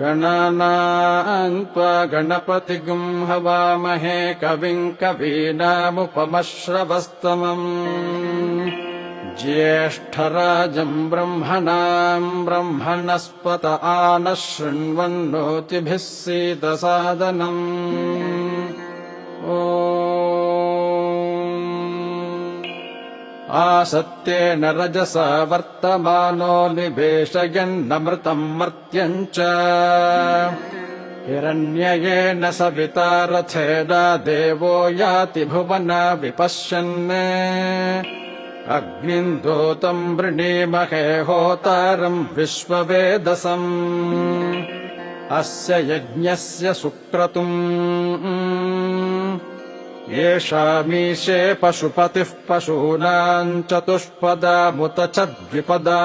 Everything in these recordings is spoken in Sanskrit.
गणानान्त्वा गणपतिगुम् हवामहे कविम् कवीनामुपमश्रवस्तमम् ज्येष्ठराजम् ब्रह्मणाम् ब्रह्मणस्पत आनः शृण्वन्नोतिभिः सीदसादनम् ओ आसत्येन रजसा वर्तमानो निवेशयन्नमृतम् मर्त्यम् च। हिरण्ययेन सविता रथेना देवो याति भुवना विपश्यन् अग्निम् दूतम् वृणीमहे होतारम् विश्ववेदसम्। अस्य यज्ञस्य सुक्रतुम्। येषामीशे पशुपतिः पशूनाम् चतुष्पदामुत च द्विपदा।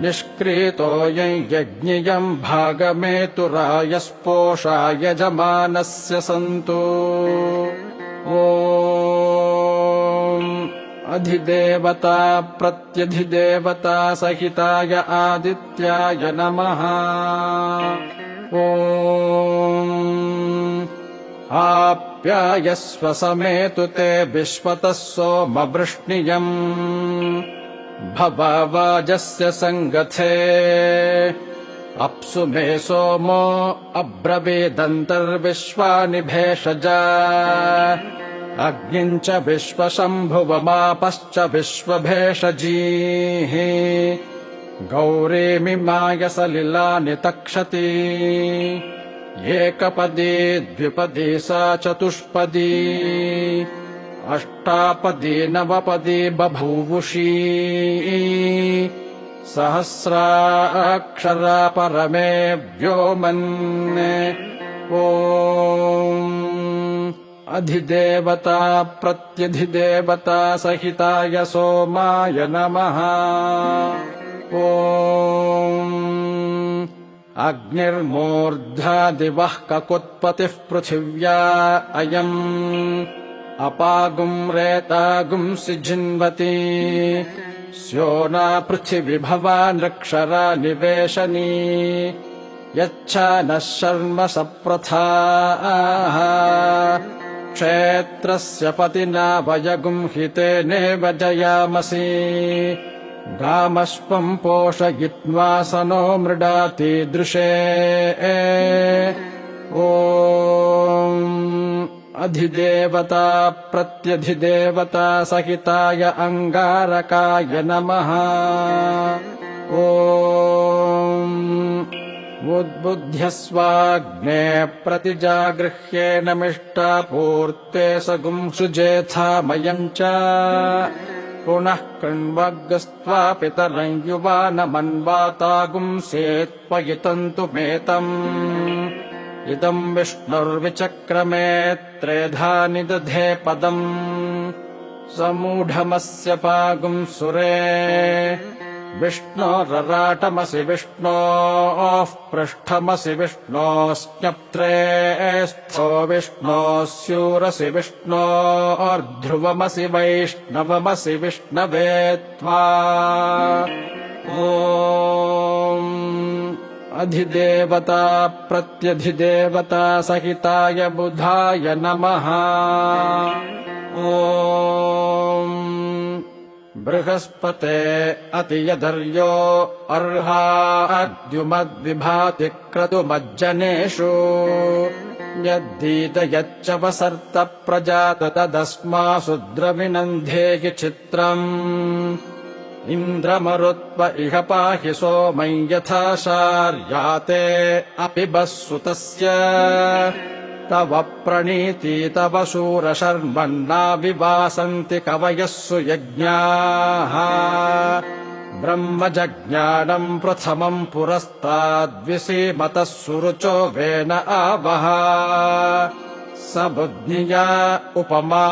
निष्क्रीतोऽयम् यज्ञियम् भागमेतुरायस्पोषा यजमानस्य सन्तु अधिदेवता प्रत्यधिदेवता सहिताय आदित्याय नमः। ओ आप्यायस्व समेतु ते विश्वतः सोमवृष्णियम्। भवाजस्य सङ्गथे अप्सु मे सोमो अब्रवीदन्तर्विश्वानि भेषजा अग्निम् च विश्वशम्भुवमापश्च विश्वभेषजीः गौरीमिमाय सलिलानि तक्षति एकपदी द्विपदी सा चतुष्पदी। अष्टापदी नवपदी बभूवुषी। सहस्राक्षरा परमे व्योमन्। ओ अधिदेवता प्रत्यधिदेवता सहिताय सोमाय नमः। ओ अग्निर्मूर्धादिवः ककुत्पतिः पृथिव्या अयम् अपागुम् रेतागुम् सिझिन्वती स्योना पृथिविभवा नृक्षरा निवेशनी यच्छा नः शर्म सप्रथाः क्षेत्रस्य पतिना वयगुम् हितेनेव जयामसि गामश्वम् पोषयित्वा स नो मृडातीदृशे ओ अधिदेवता प्रत्यधिदेवता सहिताय अङ्गारकाय नमः। ओ उद्बुध्यस्वाग्ने प्रतिजागृह्येनमिष्टापूर्ते स गुंसुजेथामयम् च पुनः कृण्वग्स्त्वा पितरम् युवानमन्वातागुंसेत्पयितन्तु मेतम्। इदम् विष्णुर्विचक्रमे त्रेधा निदधे पदम्। समूढमस्य पागुम् सुरे विष्णोरराटमसि विष्णोः पृष्ठमसि विष्णोश्चप्त्रे स्थो विष्णोः स्यूरसि विष्णोर्ध्रुवमसि वैष्णवमसि विष्णवे त्वा। ओ अधिदेवता प्रत्यधिदेवता सहिताय बुधाय नमः। ओ बृहस्पते अतियधर्यो अर्हाद्युमद्विभाति क्रतुमज्जनेषु यद्दीत यच्च वसर्त प्रजात तदस्मासु द्रविनन्धेहि चित्रम्। इन्द्रमरुत्व इह पाहि सोमै यथा शार्याते अपि बस्सुतस्य तव प्रणीति तव शूरशर्मन्नाविवासन्ति कवयः सुयज्ञाः ब्रह्मजज्ञानम् प्रथमम् पुरस्ताद्विसीमतः सुरुचो वेन आवः। स बुद्धिया उपमा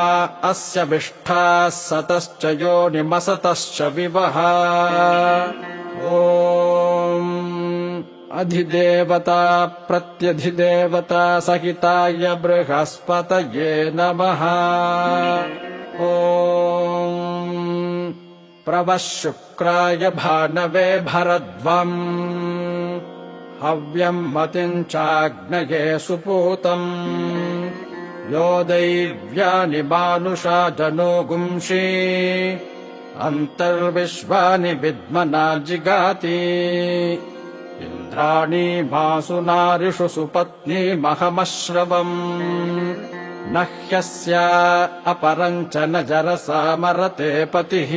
अस्य विष्ठा सतश्च योनिमसतश्च विवः ॐ अधिदेवता प्रत्यधिदेवता सहिताय बृहस्पतये नमः। ॐ प्रवः शुक्राय भानवे भरद्वम्। हव्यम् मतिम् चाग्नये सुपूतम्। यो दैव्यानि मानुषा जनो गुंषि। अन्तर्विश्वानि विद्मना जिगाति इन्द्राणी मासु नारिषु सुपत्नीमहमश्रवम् न ह्यस्य अपरम् च न जरसा मरते पतिः।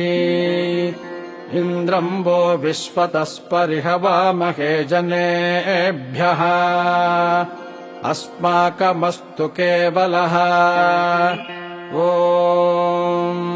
इन्द्रम् वो विश्वतस्परिहवामहे जनेभ्यः। अस्माकमस्तु केवलः। ॐ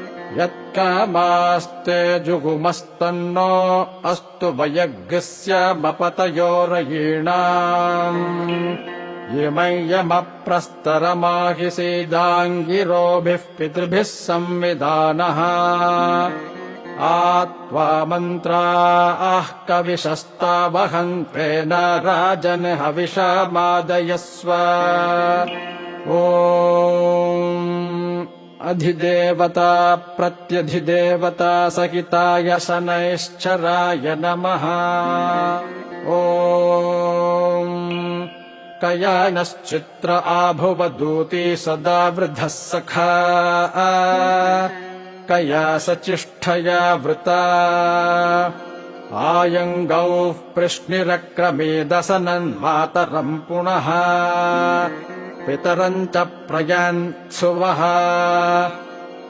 यत्कामास्ते जुगुमस्तन्नो अस्तु वयग्स्यमपतयोरयीणाम् इमय्यमप्रस्तरमाहिसीदाङ्गिरोभिः पितृभिः संविधानः। आत्वा मन्त्रा आः कविशस्तावहन्त्वेन राजन् हविषा मादयस्व ॐ अधिदेवता प्रत्यधिदेवता सहिताय शनैश्चराय नमः। ॐ कयानश्चित्र आभुवदूती सदा वृद्धः सखा। कया सचिष्ठया वृता। आयङ्गौः पृश्निरक्रमेदसनन् मातरम् पुनः पितरम् च प्रयान्सुवः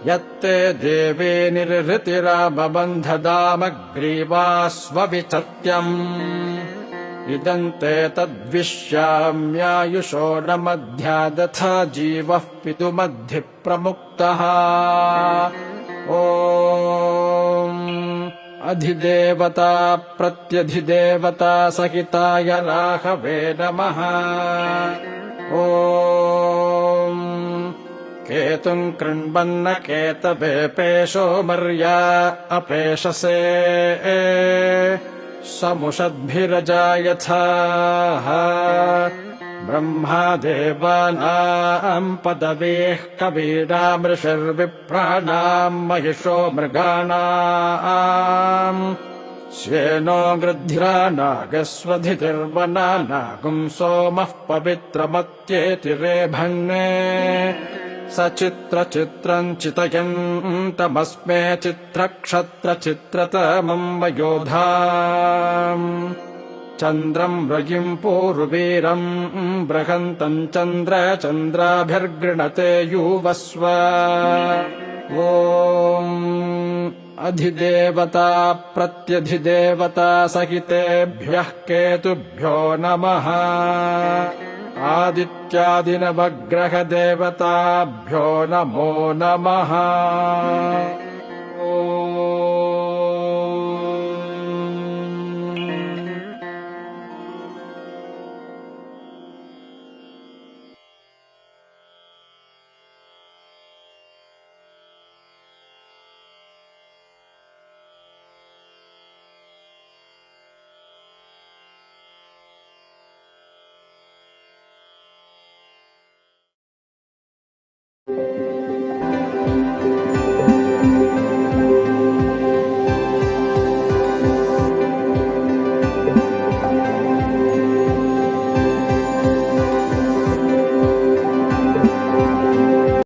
यत्ते देवे निर्हृतिरामबन्धदामग्रीवास्वविचत्यम् इदम् ते तद्विश्याम्यायुषो न मध्यादथा जीवः पितुमद्धि प्रमुक्तः ॐ अधिदेवता प्रत्यधिदेवता सहिताय राघवे नमः केतुम् केतवे पेशो मर्या अपेशसे समुषद्भिरजायथाः ब्रह्मादेवानाम् पदवीः कवीनामृषर्विप्राणाम् महिषो मृगाणाम् श्येनो गृध्रा नागस्वधितिर्वना नागुम् सोमः पवित्रमत्येति रेभन्ने स चित्रचित्रम् चितयन्तमस्मे चित्रक्षत्रचित्रतमम् वयोधा चन्द्रम् व्रजिम् पूर्वीरम् बृहन्तम् चन्द्र चन्द्राभिर्गृणते युवस्व। ॐ अधिदेवता प्रत्यधिदेवता सहितेभ्यः केतुभ्यो नमः। आदित्यादिनवग्रहदेवताभ्यो नमो नमः